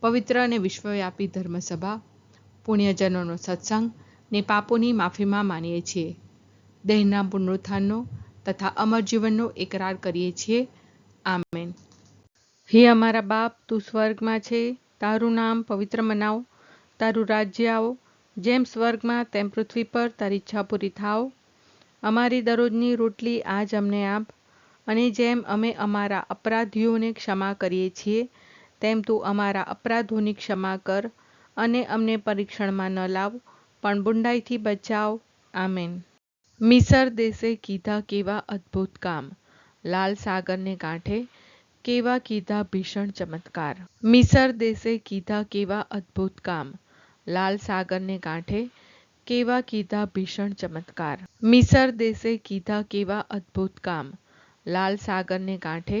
પવિત્ર અને વિશ્વવ્યાપી ધર્મસભા, પુણ્યજનોનો સત્સંગ ને પાપોની માફીમાં માનીએ છીએ. દેહના પુનરુત્થાનનો તથા અમર જીવનનો એકરાર કરીએ છીએ. આમેન. હે અમારા બાપ, તું સ્વર્ગમાં છે. તારું નામ પવિત્ર મનાવ. તારું રાજ્ય આવો. જેમ સ્વર્ગમાં, તેમ પૃથ્વી પર તારી ઈચ્છા પૂરી થાવ અમારી દરરોજની રોટલી આજ અમને આપ. અને જેમ અમે અમારા અપરાધીઓને ક્ષમા કરીએ છીએ તેમ તું અમારા અપરાધોની ક્ષમા કર અને અમને પરીક્ષણમાં ન લાવ, પણ બુંડાઈથી બચાવ. આમેન. મિસર દેશે કીધા કેવા અદ્ભુત કામ. લાલ સાગરને કાંઠે કેવા કીધા ભીષણ ચમત્કાર. મિસર દેશે કીધા કેવા અદ્ભુત કામ. લાલ સાગરને કાંઠે કેવા કીધા ભીષણ ચમત્કાર. મિસર દેશે કીધા કેવા અદ્ભુત કામ. લાલ સાગરને કાંઠે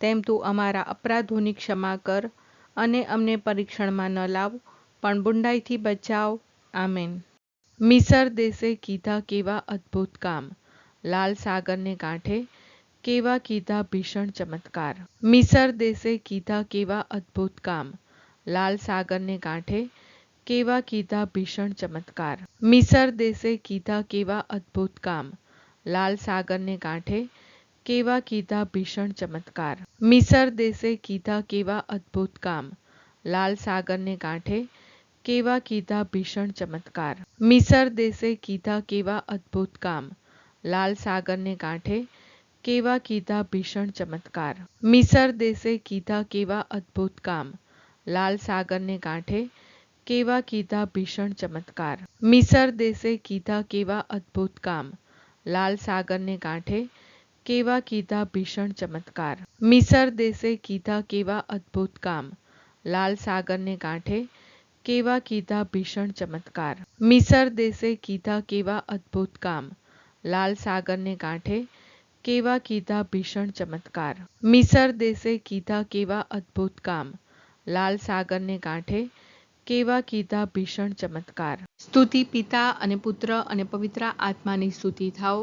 તેમ તું અમારા અપરાધોની ક્ષમા કર અને અમને પરીક્ષણમાં ન લાવ, પણ બુંડાઈથી બચાવ. આમેન. મિસર દેશે કીધા કેવા અદ્ભુત કામ. લાલ સાગરને કાંઠે કેવા કીધા ભીષણ ચમત્કાર. મિસર દેશે કીધા કેવા અદ્ભુત કામ. લાલ સાગરને કાંઠે કેવા કીધા ભીષણ ચમત્કાર. મિસર દેશે કીધા કેવા અદ્ભુત કામ. લાલ સાગરને કાંઠે કેવા કીધા ભીષણ ચમત્કાર મિસર દેશે કીધા કેવા અદ્ભુત કામ લાલ સાગરને કાંઠે કેવા કીધા ભીષણ ચમત્કાર મિસર દેશે કીધા કેવા અદ્ભુત કામ લાલ સાગરને કાંઠે કેવા કીધા ભીષણ ચમત્કાર મિસર દેશે કીધા કેવા અદ્ભુત કામ લાલ સાગરને કાંઠે કેવા કીધા ભીષણ ચમત્કાર મિસર દેશે કીધા કેવા અદ્ભુત કામ લાલ સાગરને કાંઠે કેવા કીધા ભીષણ ચમત્કાર? મિસર દેશે કીધા કેવા અદ્ભુત કામ? લાલ સાગરને કાંઠે કેવા કીધા ભીષણ ચમત્કાર? મિસર દેશે કીધા કેવા અદ્ભુત કામ? લાલ સાગરને કાંઠે કેવા કીધા ભીષણ ચમત્કાર? મિસર દેશે કીધા કેવા અદ્ભુત કામ? લાલ સાગરને કાંઠે કેવા કીધા ભીષણ ચમત્કાર? સ્તુતિ પિતા અને પુત્ર અને પવિત્ર આત્માની સ્તુતિ થાઓ.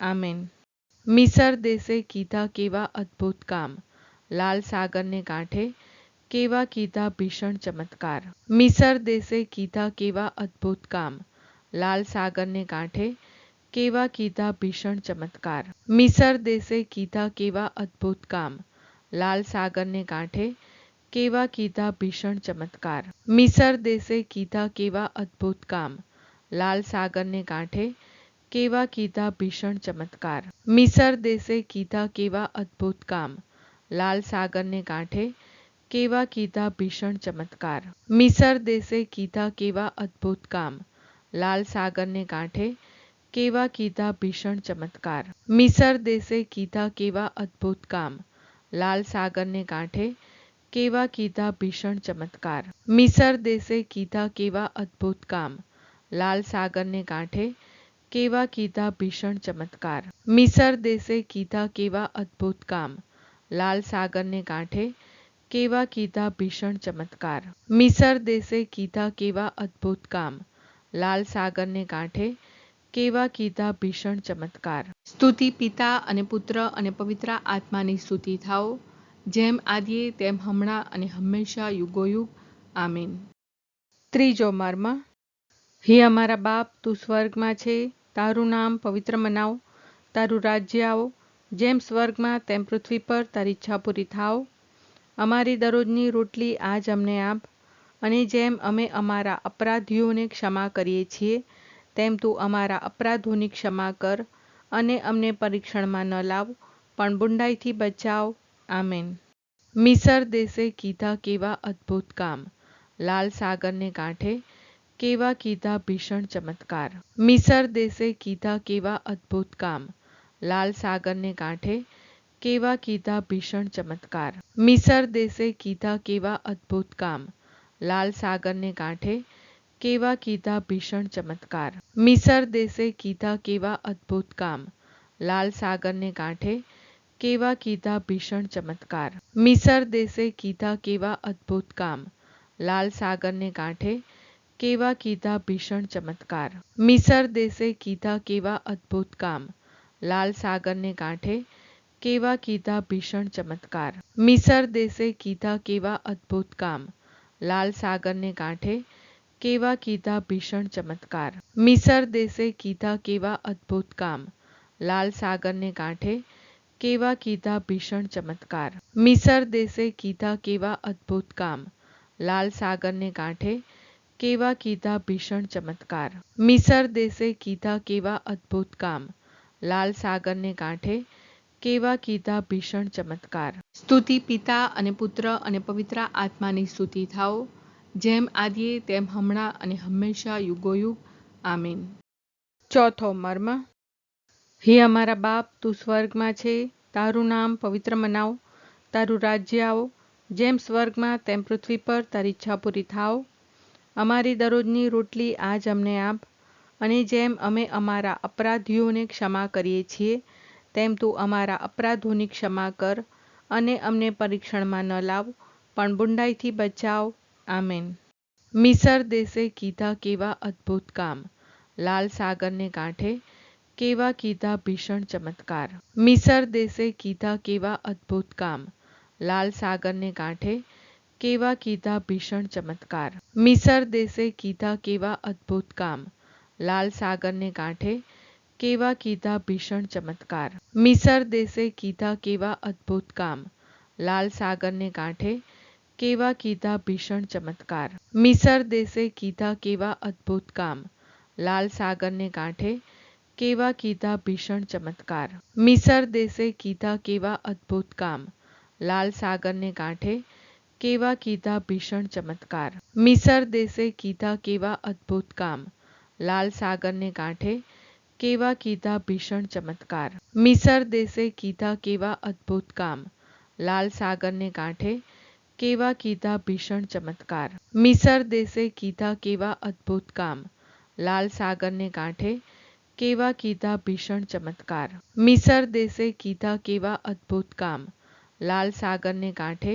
આમેન મિસર દેશે કીધા કેવા અદ્ભુત કામ લાલ સાગરને કાંઠે કેવા કીધા ભીષણ ચમત્કાર મિસર દેશે કીધા કેવા અદ્ભુત કામ લાલ સાગરને કાંઠે કેવા કીધા ભીષણ ચમત્કાર મિસર દેશે કીધા કેવા અદ્ભુત કામ લાલ સાગરને કાંઠે કેવા કીધા ભીષણ ચમત્કાર મિસર દેશે કીધા કેવા અદ્ભુત કામ લાલ સાગરને કાંઠે કેવા કીધા ભીષણ ચમત્કાર મિસર દેશે કીધા કેવા અદ્ભુત કામ લાલ સાગરને કાંઠે કેવા કીધા ભીષણ ચમત્કાર મિસર દેશે કીધા કેવા અદ્ભુત કામ લાલ સાગરને કાંઠે કેવા કીધા ભીષણ ચમત્કાર મિસર દેશે કીધા કેવા અદ્ભુત કામ લાલ સાગરને કાંઠે કેવા કીધા ભીષણ ચમત્કાર મિસર દેશે કીધા કેવા અદ્ભુત કામ લાલ સાગરને કાંઠે કેવા કીધા ભીષણ ચમત્કાર? મિસર દેશે કીધા કેવા અદ્ભુત કામ? લાલ સાગરને કાંઠે કેવા કીધા ભીષણ ચમત્કાર? મિસર દેશે કીધા કેવા અદ્ભુત કામ? લાલ સાગરને કાંઠે કેવા કીધા ભીષણ ચમત્કાર? સ્તુતિ પિતા અને પુત્ર અને પવિત્ર આત્માની સ્તુતિ થાઓ, જેમ આદિએ તેમ હમણાં અને હંમેશા યુગોયુગ. આમીન. ત્રીજો મર્મ. હે અમારા બાપ, તું સ્વર્ગમાં છે તારું નામ પવિત્ર મનાવ, તારું રાજ્ય આવો, જેમ સ્વર્ગમાં તેમ પૃથ્વી પર તારી ઈચ્છા પૂરી થાવ અમારી દરરોજની રોટલી આજ અમને આપ, અને જેમ અમે અમારા અપરાધીઓને ક્ષમા કરીએ છીએ, તેમ તું અમારા અપરાધોની ક્ષમા કર અને અમને પરીક્ષણમાં ન લાવ, પણ બુંડાઈથી બચાવ. આમેન. મિસર દેશે કીધા કેવા અદ્ભુત કામ. લાલ સાગરને કાંઠે કેવા કીધા ભીષણ ચમત્કાર મિસર દેશે કીધા કેવા અદ્ભુત કામ લાલ સાગરને કાંઠે કેવા કીધા ભીષણ ચમત્કાર મિસર દેશે કીધા કેવા અદ્ભુત કામ લાલ સાગરને કાંઠે કેવા કીધા ભીષણ ચમત્કાર મિસર દેશે કીધા કેવા અદ્ભુત કામ લાલ સાગરને કાંઠે કેવા કીધા ભીષણ ચમત્કાર મિસર દેશે કીધા કેવા અદ્ભુત કામ લાલ સાગરને કાંઠે કેવા કીધા ભીષણ ચમત્કાર મિસર દેશે કીધા કેવા અદ્ભુત કામ લાલ સાગરને કાંઠે કેવા કીધા ભીષણ ચમત્કાર મિસર દેશે કીધા કેવા અદ્ભુત કામ લાલ સાગરને કાંઠે કેવા કીધા ભીષણ ચમત્કાર મિસર દેશે કીધા કેવા અદ્ભુત કામ લાલ સાગરને કાંઠે કેવા કીધા ભીષણ ચમત્કાર મિસર દેશે કીધા કેવા અદ્ભુત કામ લાલ સાગરને કાંઠે કેવા કીધા ભીષણ ચમત્કાર? મિસર દેશે કીધા કેવા અદ્ભુત કામ? લાલ સાગરને કાંઠે કેવા કીધા ભીષણ ચમત્કાર? સ્તુતિ પિતા અને પુત્ર અને પવિત્ર આત્માની સ્તુતિ થાઓ, જેમ આદિએ તેમ હમણાં અને હંમેશા યુગોયુગ. આમીન. ચોથો મર્મ. હે અમારા બાપ, તું સ્વર્ગમાં છે, તારું નામ પવિત્ર મનાવ, તારું રાજ્ય આવો, જેમ સ્વર્ગમાં તેમ પૃથ્વી પર તારી ઈચ્છા પૂરી થાવ અમારી દરરોજની રોટલી આજ અમને આપ અને જેમ અમે અમારા અપરાધીઓને ક્ષમા કરીએ છીએ, તેમ તું અમારા અપરાધોની ક્ષમા કર અને અમને પરીક્ષણમાં ન લાવ, પણ બુંડાઈથી બચાવ. આમેન. મિસર દેશે કીધા કેવા અદ્ભુત કામ. લાલ સાગરને કાંઠે કેવા કીધા ભીષણ ચમત્કાર. મિસર દેશે કીધા કેવા અદ્ભુત કામ. લાલ સાગરને કાંઠે કેવા કીધા ભીષણ ચમત્કાર મિસર દેશે કીધા કેવા અદ્ભુત કામ લાલ સાગરને કાંઠે કેવા કીધા ભીષણ ચમત્કાર મિસર દેશે કીધા કેવા અદ્ભુત કામ લાલ સાગરને કાંઠે કેવા કીધા ભીષણ ચમત્કાર મિસર દેશે કીધા કેવા અદ્ભુત કામ લાલ સાગરને કાંઠે કેવા કીધા ભીષણ ચમત્કાર મિસર દેશે કીધા કેવા અદ્ભુત કામ લાલ સાગરને કાંઠે કેવા કીધા ભીષણ ચમત્કાર મિસર દેશે કીધા કેવા અદ્ભુત કામ લાલ સાગરને કાંઠે કેવા કીધા ભીષણ ચમત્કાર મિસર દેશે કીધા કેવા અદ્ભુત કામ લાલ સાગરને કાંઠે કેવા કીધા ભીષણ ચમત્કાર મિસર દેશે કીધા કેવા અદ્ભુત કામ લાલ સાગરને કાંઠે કેવા કીધા ભીષણ ચમત્કાર મિસર દેશે કીધા કેવા અદ્ભુત કામ લાલ સાગરને કાંઠે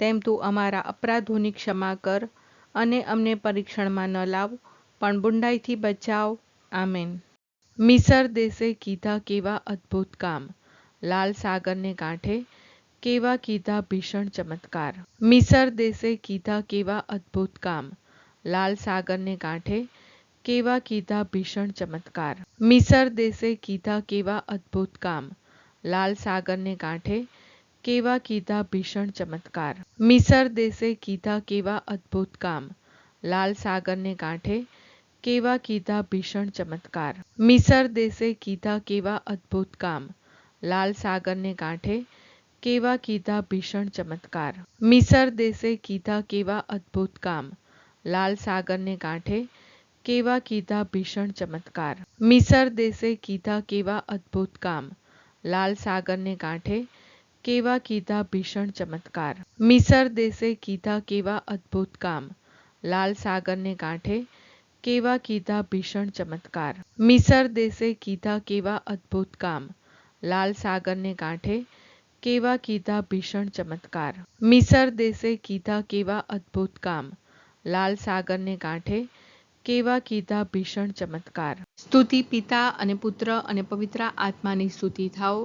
તેમ તું અમારા અપરાધોની ક્ષમા કર અને અમને પરીક્ષણમાં ન લાવ, પણ બુંડાઈથી બચાવ. આમેન. મિસર દેશે કીધા કેવા અદ્ભુત કામ. લાલ સાગરને કાંઠે કેવા કીધા ભીષણ ચમત્કાર. મિસર દેશે કીધા કેવા અદ્ભુત કામ. લાલ સાગરને કાંઠે કેવા કીધા ભીષણ ચમત્કાર. મિસર દેશે કીધા કેવા અદ્ભુત કામ. લાલ સાગરને કાંઠે કેવા કીધા ભીષણ ચમત્કાર મિસર દેશે કીધા કેવા અદ્ભુત કામ લાલ સાગરને કાંઠે કેવા કીધા ભીષણ ચમત્કાર મિસર દેશે કીધા કેવા અદ્ભુત કામ લાલ સાગરને કાંઠે કેવા કીધા ભીષણ ચમત્કાર મિસર દેશે કીધા કેવા અદ્ભુત કામ લાલ સાગરને કાંઠે કેવા કીધા ભીષણ ચમત્કાર મિસર દેશે કીધા કેવા અદ્ભુત કામ લાલ સાગરને કાંઠે કેવા કીધા ભીષણ ચમત્કાર? મિસર દેશે કીધા કેવા અદ્ભુત કામ? લાલ સાગરને કાંઠે કેવા કીધા ભીષણ ચમત્કાર? મિસર દેશે કીધા કેવા અદ્ભુત કામ? લાલ સાગરને કાંઠે કેવા કીધા ભીષણ ચમત્કાર? મિસર દેશે કીધા કેવા અદ્ભુત કામ? લાલ સાગરને કાંઠે કેવા કીધા ભીષણ ચમત્કાર? સ્તુતિ પિતા અને પુત્ર અને પવિત્ર આત્માની સ્તુતિ થાઓ.